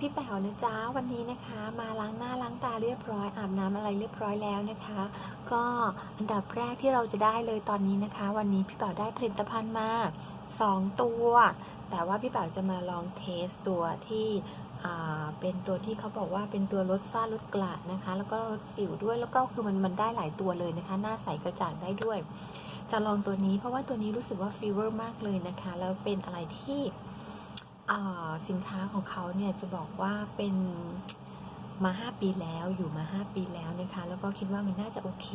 พี่แป๋วนะจ๊ะวันนี้นะคะ มาล้างหน้าล้างตาเรียบร้อย อาบน้ำอะไรเรียบร้อยแล้วนะคะ ก็อันดับแรกที่เราจะได้เลยตอนนี้นะคะ วันนี้พี่แป๋วได้ผลิตภัณฑ์มาสองตัว แต่ว่าพี่แป๋วจะมาลองเทสตัวที่เป็นตัวที่เขาบอกว่าเป็นตัวลดฝ้าลดกระนะคะ แล้วก็ลดสิวด้วยแล้วก็คือมันมันได้หลายตัวเลยนะคะ หน้าใสกระจ่างได้ด้วย จะลองตัวนี้เพราะว่าตัวนี้รู้สึกว่าฟีเวอร์มากเลยนะคะ แล้วเป็นอะไรที่ สินค้าของเขาเนี่ยจะบอกว่าเป็นมา 5 ปีแล้วอยู่มา 5 ปีแล้วนะคะแล้วก็คิดว่ามันน่าจะโอเค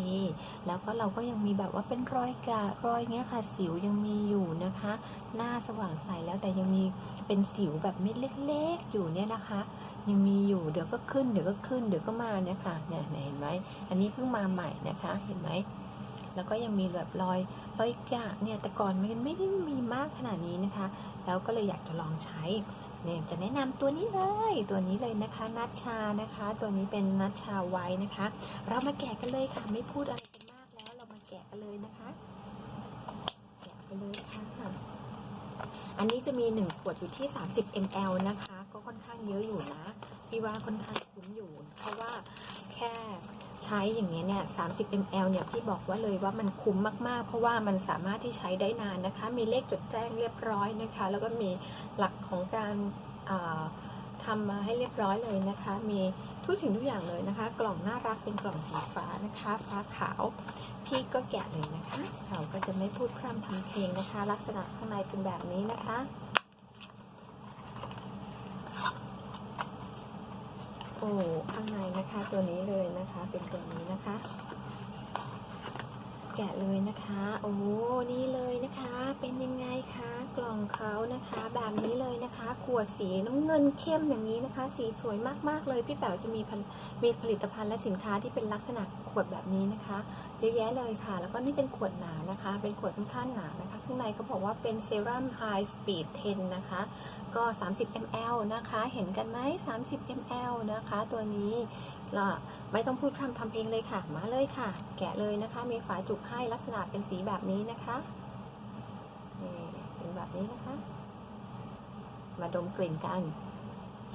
แล้วก็เราก็ยังมีแบบว่าเป็นรอยกะรอยเงี้ยค่ะสิวยังมีอยู่นะคะ หน้าสว่างใสแล้วแต่ยังมีเป็นสิวแบบเม็ดเล็ก ๆ อยู่เนี่ยนะคะ ยังมีอยู่เดี๋ยวก็ขึ้นเดี๋ยวก็ขึ้นเดี๋ยวก็มาเนี่ยค่ะเนี่ยเห็นไหมอันนี้เพิ่งมาใหม่นะคะเห็นไหม แล้วก็ยังมีแบบรอยรอยกะเนี่ยแต่ก่อนมันไม่ได้มีมากขนาดนี้นะคะ แล้วก็เลยอยากจะลองใช้เนี่ยจะแนะนำตัวนี้เลย ตัวนี้เลยนะคะนัชชานะคะ ตัวนี้เป็นนัชชาไว้นะคะ เรามาแกะกันเลยค่ะไม่พูดอะไรกันมากแล้วเรามาแกะกันเลยนะคะ แกะไปเลยค่ะ อันนี้จะมี 1 ขวดอยู่ที่ 30 ml นะคะ ก็ค่อนข้างเยอะอยู่นะพี่ว่าค่อนข้างคุ้มอยู่ เพราะว่าแค่ ใช้อย่างนี้ยเนี่ย30 ml เนี่ยพี่บอกว่าเลยว่ามันคุ้มมากๆ เพราะว่ามันสามารถที่ใช้ได้นานนะคะ มีเลขจดแจ้งเรียบร้อยนะคะ แล้วก็มีหลักของการทำมาให้เรียบร้อยเลยนะคะ มีทุกสิ่งทุกอย่างเลยนะคะ กล่องน่ารักเป็นกล่องสีฟ้านะคะ ฟ้าขาว พี่ก็แกะเลยนะคะ เราก็จะไม่พูดพร่ำทำเพลงนะคะ ลักษณะข้างในเป็นแบบนี้นะคะ โอ้ข้างในนะคะตัวนี้เลยนะคะ เป็นตัวนี้นะคะ แกะเลยนะคะ โอ้นี่เลยนะคะ เป็นยังไงคะ กล่องเขานะคะ แบบนี้เลยนะคะ ขวดสีน้ำเงินเข้มอย่างนี้นะคะ สีสวยมากๆเลย พี่แป๋วจะมีมีผลิตภัณฑ์และสินค้าที่เป็นลักษณะขวดแบบนี้นะคะเยอะแยะเลยค่ะ แล้วก็นี่เป็นขวดหนานะคะ เป็นขวดค่อนข้างหนานะคะ ข้างในเขาบอกว่าเป็นเซรั่ม High Speed 10 นะคะ ก็ 30 ml นะคะ เห็นกันไหม30 ml นะคะ ตัวนี้เราไม่ต้องพูดพร่ำทำเพลงเลยค่ะ มาเลยค่ะ แกะเลยนะคะ มีฝาจุกให้ลักษณะเป็นสีแบบนี้นะคะ แบบนี้นะคะ มาดมกลิ่นกัน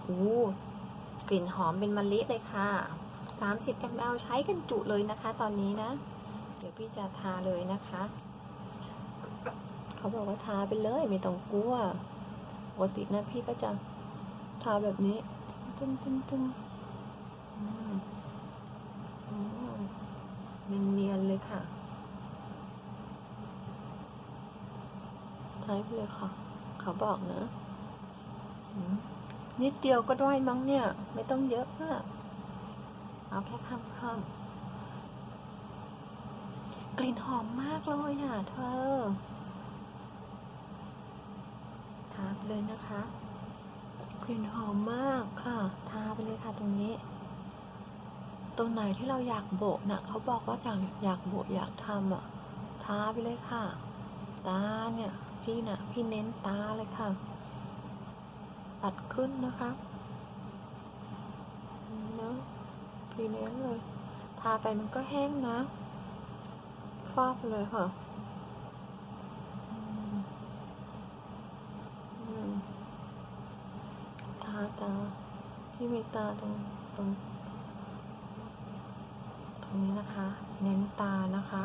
อู้กลิ่นหอมเป็นมะลิเลยค่ะ 30 ml ใช้กันจุเลยนะคะ ตอนนี้นะ เดี๋ยวพี่จะทาเลยนะคะ เขาบอกว่าทาไปเลยไม่ต้องกลัวปกตินะพี่ก็จะทาแบบนี้ตึ้งตึ้งตึ้งอืมอืมเนียนๆเลยค่ะ ทาไปเลยค่ะ เขาบอกนะอืมนิดเดียวก็ได้มั้งเนี่ย ไม่ต้องเยอะมากเอาแค่ข้ามข้ามกลิ่นหอมมากเลยอะเธอทาไปเลยนะคะ กลิ่นหอมมากค่ะ ทาไปเลยค่ะตรงนี้ ตรงไหนที่เราอยากโบกนะเขาบอกว่าอยากอยากโบกอยากทำอะ ทาไปเลยค่ะ ตาเนี่ย พี่นะ่ะ พี่เน้นตาเลยค่ะ ปัดขึ้นนะคะเนาะพี่เน้นเลย ทาไปมันก็แห้งนะ ฟอกเลยค่ะอืมอืมทาตา พี่มีตาตรงตรงตรงนี้นะคะ เน้นตานะคะ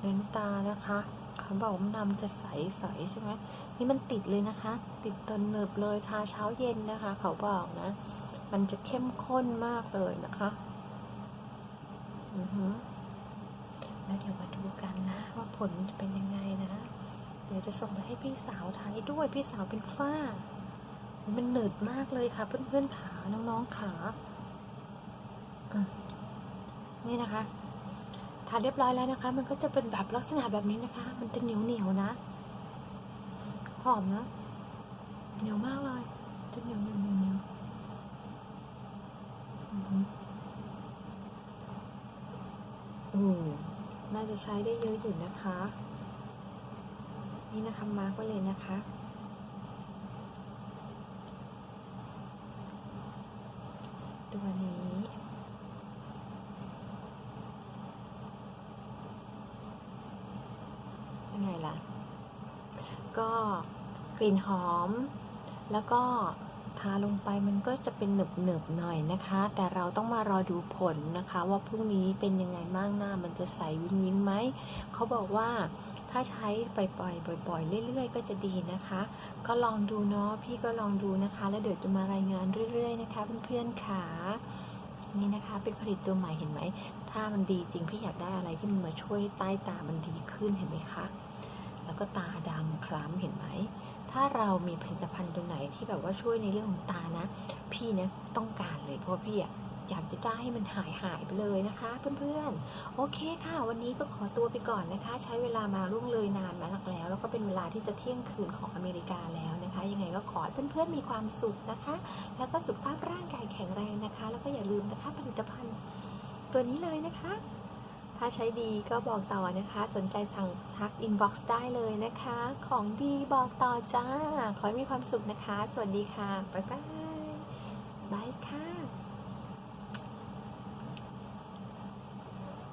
เน้นตานะคะ เขาบอกว่านดำจะใสใสใช่ไหมนี่มันติดเลยนะคะ ติดตนเนิบเลยทาเช้าเย็นนะคะ เขาบอกนะ มันจะเข้มข้นมากเลยนะคะอือฮึแล้วเดี๋ยวมาดูกันนะ ว่าผลจะเป็นยังไงนะ เดี๋ยวจะส่งไปให้พี่สาวทานด้วยพี่สาวเป็นฝ้า มันหนืดมากเลยค่ะ เพื่อนๆขาน้องๆขานี่นะคะ ทานเรียบร้อยแล้วนะคะ มันก็จะเป็นแบบลักษณะแบบนี้นะคะ มันจะเหนียวเหนียวๆนะ หอมนะ เหนียวมากเลย จะเหนียวเหนียวเหนียวเหนียวอือหืออืมน่าจะใช้ได้เยอะอยู่นะคะ นี่นะคะ มาร์กไว้เลยนะคะตัวนี้ ยังไงล่ะ กลิ่นหอม แล้วก็ทาลงไปมันก็จะเป็นหนึบหนึบหน่อยนะคะ แต่เราต้องมารอดูผลนะคะ ว่าพรุ่งนี้เป็นยังไงบ้างหน้า มันจะใสวิงวิงไหมเขาบอกว่าถ้าใช้บ่อยๆบ่อย ๆ เรื่อย ๆ ก็จะดีนะคะ ก็ลองดูเนาะพี่ก็ลองดูนะคะ แล้วเดี๋ยวจะมารายงานเรื่อย ๆ นะคะเพื่อนๆค่ะนี่นะคะเป็นผลิตตัวใหม่เห็นไหม ถ้ามันดีจริงพี่อยากได้อะไรที่มันมาช่วยใต้ตามันดีขึ้นเห็นไหมคะ แล้วก็ตาดำคล้ำเห็นไหม ถ้าเรามีผลิตภัณฑ์ตัวไหนที่แบบว่าช่วยในเรื่องของตานะ พี่เนี่ยต้องการเลยเพราะพี่อะอยากจะได้ให้มันหายหายไปเลยนะคะเพื่อนๆ โอเคค่ะ วันนี้ก็ขอตัวไปก่อนนะคะ ใช้เวลามาล่วงเลยนานมานักแล้ว แล้วก็เป็นเวลาที่จะเที่ยงคืนของอเมริกาแล้วนะคะ ยังไงก็ขอให้เพื่อนๆมีความสุขนะคะ แล้วก็สุขภาพร่างกายแข็งแรงนะคะ แล้วก็อย่าลืมนะคะผลิตภัณฑ์ตัวนี้เลยนะคะ ถ้าใช้ดีก็บอกต่อนะคะ สนใจสั่งทักอินบ็อกซ์ได้เลยนะคะ ของดีบอกต่อจ้า ขอให้มีความสุขนะคะ สวัสดีค่ะ บ๊ายบายบายค่ะ